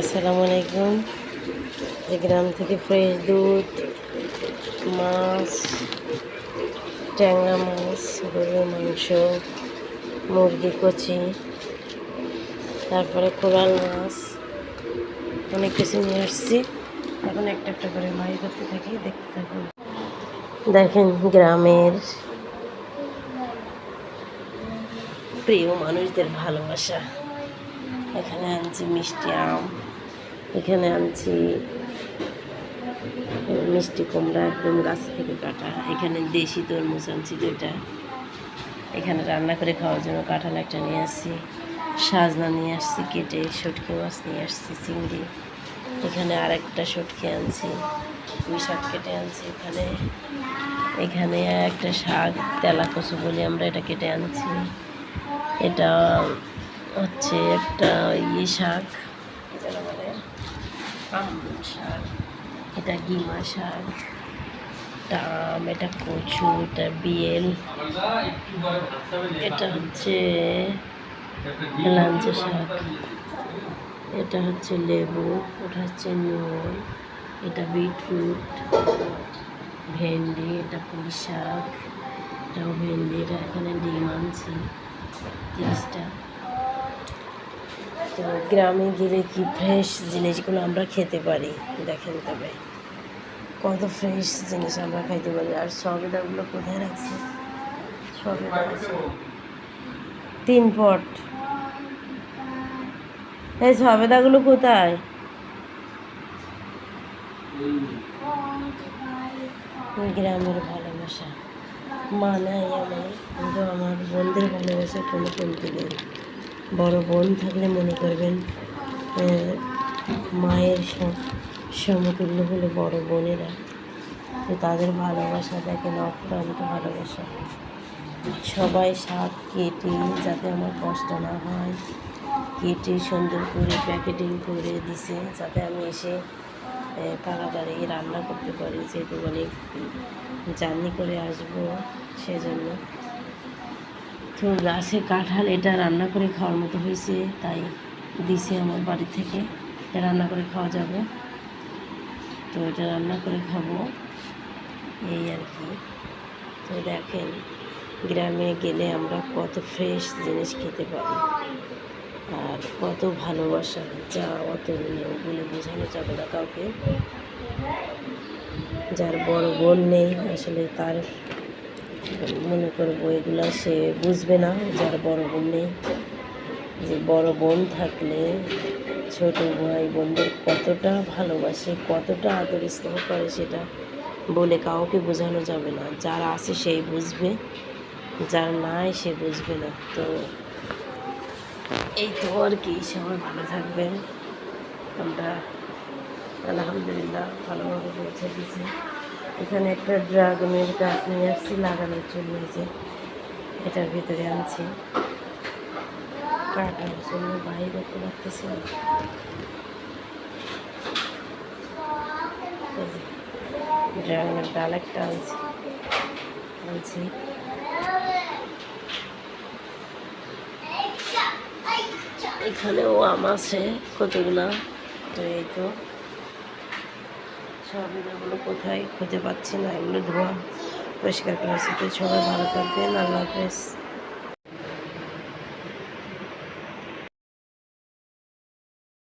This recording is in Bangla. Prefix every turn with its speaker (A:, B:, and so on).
A: আসসালামু আলাইকুম। গ্রাম থেকে ফ্রেশ দুধ, মাছ, ট্যাংরা মাছ, গরুর মাংস, মুরগি, কচি, তারপরে কোরাল মাছ, অনেক কিছু নিয়ে আসছি। এখন একটা একটা করে মাই করতে থাকি, দেখতে থাকুন দেখেন গ্রামের প্রিয় মানুষদের ভালোবাসা। এখানে আনছি মিষ্টি আম। এখানে আনছি মিষ্টি কুমড়া একদম গাছ থেকে কাটা। এখানে দেশি তরমুজ আনছি দুইটা। এখানে রান্না করে খাওয়ার জন্য কাঁঠাল একটা নিয়ে আসছি। সাজনা নিয়ে আসছি, কেটে শুটকি মাছ নিয়ে আসছি, চিংড়ি। এখানে আর একটা শুটকি আনছি, পুঁই শাক কেটে আনছি এখানে। এখানে একটা শাক তেলা কচু বলি আমরা এটা কেটে আনছি। এটা হচ্ছে একটা ইয়ে শাক। আমন শাক এটা গিমা শাক টাম এটা কচু, এটা বিয়েল। এটা হচ্ছে লাঞ্চ শাক এটা হচ্ছে লেবু, ওটা হচ্ছে নুন, এটা বিটরুট, ভেন্ডি, এটা পুঁই শাক এটাও ভেন্ডি এটা এখানে ডিম আনছি, তিরিশটা। তো গ্রামে গেলে কি ফ্রেশ জিনিসগুলো আমরা খেতে পারি? দেখেন তবে। কত ফ্রেশ জিনিস আমরা খাইতে পারি। আর সবেদাগুলো কোথায় রাখছে? সবেদা আছে। তিন পট। এই সবেদাগুলো কোথায়? গ্রামের ভালোবাসা। মা নাই আমার কিন্তু আমার বোনদের ভালোবাসা কোনো কমতি নেই। বড় বোন থাকলে মনে করবেন মায়ের সম- সমতুল্য হলো বড় বোনেরা। তো তাদের ভালোবাসা দেখেন, অফুরান্ত ভালোবাসা। সবাই শাক কেটে যাতে আমার কষ্ট না হয়, কেটে সুন্দর করে প্যাকেটিং করে দিছে, যাতে আমি এসে তাড়াতাড়ি রান্না করতে পারি, যেহেতু অনেক জার্নি করে আসব সেজন্য। তো গাছে কাঁঠাল এটা রান্না করে খাওয়ার মতো হয়েছে, তাই দিছে আমার বাড়ি থেকে। এটা রান্না করে খাওয়া যাবে। তো এটা রান্না করে খাব। এই আর কি। তো দেখেন, গ্রামে গেলে আমরা কত ফ্রেশ জিনিস খেতে পারি। আর কত ভালোবাসা, যা অত বলে বোঝানো যাবে না কাউকে। যার বড় বোন নেই, আসলে তার মনে করব, এগুলো সে বুঝবে না, যার বড় বোন নেই। যে বড় বোন থাকলে ছোট ভাই বোনদের কতটা ভালোবাসে, কতটা আদর স্নেহ করে সেটা বলে কাউকে বোঝানো যাবে না। যার আছে সেই বুঝবে, যার নাই সে বুঝবে না। তো এই তো আর কি, সবাই ভালো থাকবেন। আমরা আলহামদুলিল্লাহ ভালোভাবে পৌঁছে দিয়েছি এখানে একটা ড্রাগনের গাছ নিয়ে আসছি, লাগানোর জন্য যে এটার ভিতরে আনছি। কাটার জন্য বাইরে করতে পারতেছি ড্রাগনের ডাল একটা আনছি আনছি। এখানেও আম আছে কতগুলা? তো এই তো। সব এগুলো কোথায় খুঁজে পাচ্ছি না, এগুলো ধোয়া পরিষ্কার করেছি তো সবাই ভালো থাকবেন, আল্লাহ হাফেজ।